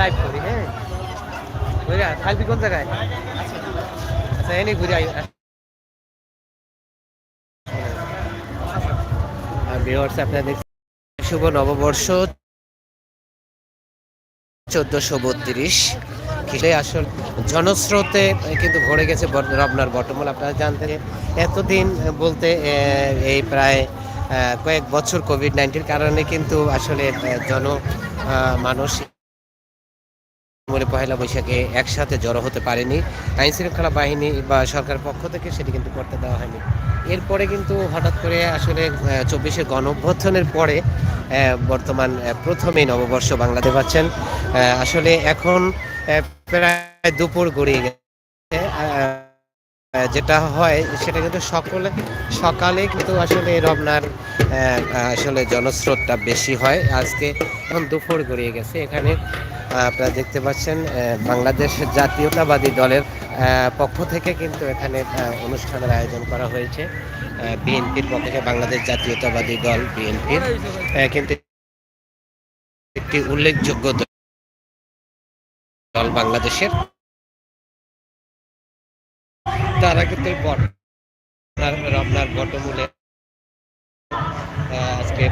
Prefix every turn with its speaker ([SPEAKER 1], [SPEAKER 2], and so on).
[SPEAKER 1] Live করি হ্যাঁ। বুঝলা? কোন জায়গায়? আচ্ছা এনে ঘুরে ভিউয়ার্স আপনারা দেখছেন, শুভ নববর্ষ, চোদ্দশো বত্রিশ। খিলে আসল জনস্রোতে কিন্তু ভরে গেছে রমনার বটমূল। আপনারা জানতেন এতদিন বলতে এই প্রায় কয়েক বছর কোভিড নাইন্টির কারণে কিন্তু আসলে জন মানুষ বলে পহেলা বৈশাখে একসাথে জড়ো হতে পারেনি। আইন শৃঙ্খলা বাহিনী বা সরকার পক্ষ থেকে সেটি কিন্তু করতে দেওয়া হয়নি। এরপরে কিন্তু হঠাৎ করে আসলে চব্বিশে গণঅভ্যর্থনের পরে বর্তমান প্রথমেই নববর্ষ বাংলাতে পাচ্ছেন। আসলে এখন প্রায় দুপুর গড়িয়ে গেছে। যেটা হয়, সেটা কিন্তু সকলে, সকালে কিন্তু আসলে রমনার আসলে জনস্রোতটা বেশি হয়। আজকে এখন দুপুর গড়িয়ে গেছে। এখানে আপনারা দেখতে পাচ্ছেন বাংলাদেশ জাতীয়তাবাদী দলের পক্ষ থেকে কিন্তু এখানে অনুষ্ঠানের আয়োজন করা হয়েছে। বিএনপির পক্ষ থেকে বাংলাদেশ জাতীয়তাবাদী দল বিএনপির কিন্তু একটি উল্লেখযোগ্য দল বাংলাদেশের। তারা কিন্তু বট- আপনার বটমূলে আজকে